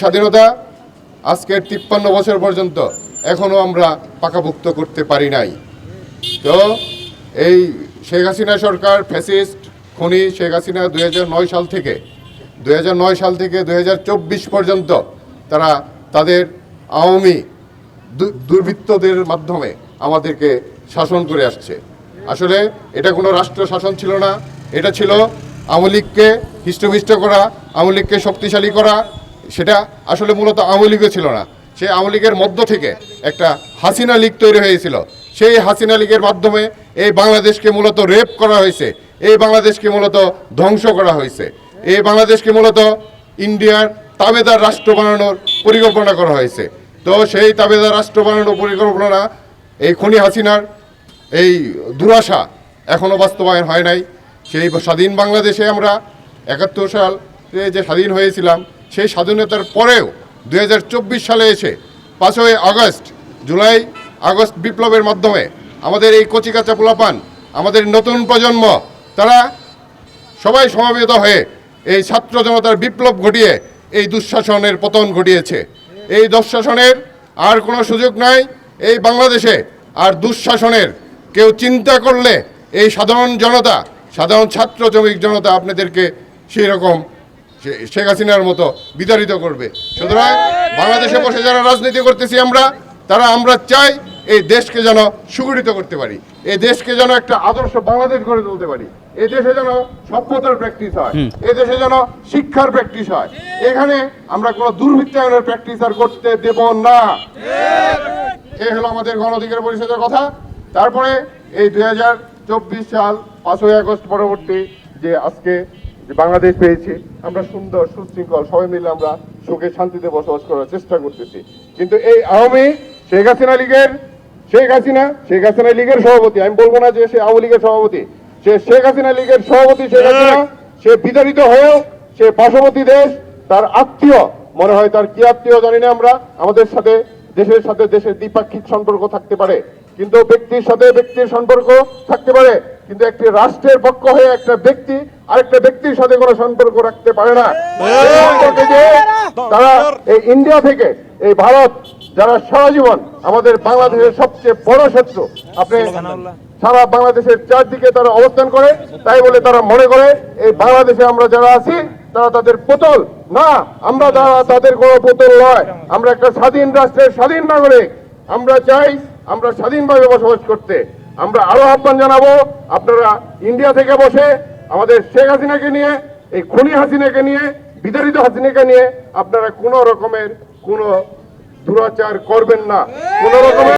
স্বাধীনতা আজকের তিপ্পান্ন বছর পর্যন্ত এখনও আমরা পাকাভুক্ত করতে পারি নাই। তো এই শেখ হাসিনা সরকার ফ্যাসিস্ট, খনি শেখ হাসিনা দুই হাজার নয় সাল থেকে দু হাজার নয় সাল থেকে দু হাজার চব্বিশ পর্যন্ত তারা তাদের আওয়ামী দুর্বৃত্তদের মাধ্যমে আমাদেরকে শাসন করে আসছে। আসলে এটা কোনো রাষ্ট্র শাসন ছিল না, এটা ছিল আওয়ামী লীগকে হৃষ্টপুষ্ট করা, আওয়ামী লীগকে শক্তিশালী করা সেটা আসলে মূলত আওয়ামী লীগও ছিল না। সেই আওয়ামী লীগের মধ্য থেকে একটা হাসিনা লীগ তৈরি হয়েছিল। সেই হাসিনা লীগের মাধ্যমে এই বাংলাদেশকে মূলত রেপ করা হয়েছে। এই বাংলাদেশকে মূলত ধ্বংস করা হয়েছে। এই বাংলাদেশকে মূলত ইন্ডিয়ার তাবেদার রাষ্ট্র বানানোর পরিকল্পনা করা হয়েছে। তো সেই তাবেদার রাষ্ট্র বানানোর পরিকল্পনা এই খনি হাসিনার এই দুরাশা এখনও বাস্তবায়ন হয় নাই। সেই স্বাধীন বাংলাদেশে আমরা একাত্তর সাল যে স্বাধীন হয়েছিলাম সেই স্বাধীনতার পরেও দু হাজার চব্বিশ সালে এসে পাঁচই আগস্ট, জুলাই আগস্ট বিপ্লবের মাধ্যমে আমাদের এই কচিকাচা পোলাপান, আমাদের নতুন প্রজন্ম, তারা সবাই সমবেত হয়ে এই ছাত্র জনতার বিপ্লব ঘটিয়ে এই দুঃশাসনের পতন ঘটিয়েছে। এই দুঃশাসনের আর কোনো সুযোগ নাই, এই বাংলাদেশে আর দুঃশাসনের কেউ চিন্তা করলে এই সাধারণ জনতা, সাধারণ ছাত্র শ্রমিক জনতা আপনাদেরকে সেই রকম শেখ হাসিনার মতো বিতাড়িত করবে। সুতরাং বাংলাদেশে বসে যারা রাজনীতি করতেছি আমরা তারা আমরা চাই এই দেশকে যেন সুগঠিত করতে পারি। এই দেশকে যেন একটা আদর্শ বাংলাদেশ গড়ে তুলতে পারি। এই দেশে যেন সভ্যতার প্র্যাকটিস হয়। এই দেশে যেন শিক্ষার প্র্যাকটিস হয়। এখানে আমরা কোনো দুর্বৃত্তায়নের প্র্যাকটিস আর করতে দেব না। এই হলো আমাদের গণ অধিকার পরিষদের কথা। তারপরে এই দুই হাজার চব্বিশ সাল পাঁচই আগস্ট পরবর্তী যে আজকে যে বাংলাদেশ পেয়েছি আমরা সুন্দর সুশৃঙ্খল সবাই মিলে আমরা সুখে শান্তিতে বসবাস করার চেষ্টা করতেছি। কিন্তু এই আওয়ামী শেখ হাসিনা লীগের শেখ হাসিনা শেখ হাসিনা লীগের সভাপতি আমি বলব না যে সে আওয়ামী লীগের সভাপতি সে শেখ হাসিনা লীগের সভাপতি শেখ হাসিনা সে বিতাড়িত হয়েও সে পার্শ্ববর্তী দেশ তার আত্মীয় মনে হয় তার কি আত্মীয় জানি না আমরা আমাদের সাথে দেশের সাথে দেশের দ্বিপাক্ষিক সম্পর্ক থাকতে পারে। কিন্তু ব্যক্তির সাথে ব্যক্তির সম্পর্ক থাকতে পারে কিন্তু একটি রাষ্ট্রের পক্ষ হয়ে একটা ব্যক্তি আরেকটা ব্যক্তির সাথে কোনো সম্পর্ক রাখতে পারে না। এই তারা এই ইন্ডিয়া থেকে এই ভারত যারা সারা জীবন আমাদের বাংলাদেশের সবচেয়ে বড় শত্রু আপনি সারা বাংলাদেশের চারদিকে তারা অবস্থান করে তাই বলে তারা মনে করে এই বাংলাদেশে আমরা যারা আছি তারা তাদের পুতুল। না আমরা যারা তাদের কোনো পুতুল নয়। আমরা একটা স্বাধীন রাষ্ট্রের স্বাধীন নাগরিক। আমরা চাই আমরা স্বাধীনভাবে বসবাস করতে। আমরা আরও আহ্বান জানাব আপনারা ইন্ডিয়া থেকে বসে আমাদের শেখ হাসিনাকে নিয়ে, এই খুনি হাসিনাকে নিয়ে, বিতাড়িত হাসিনাকে নিয়ে আপনারা কোনো রকমের কোনো দুরাচার করবেন না। কোনো রকমের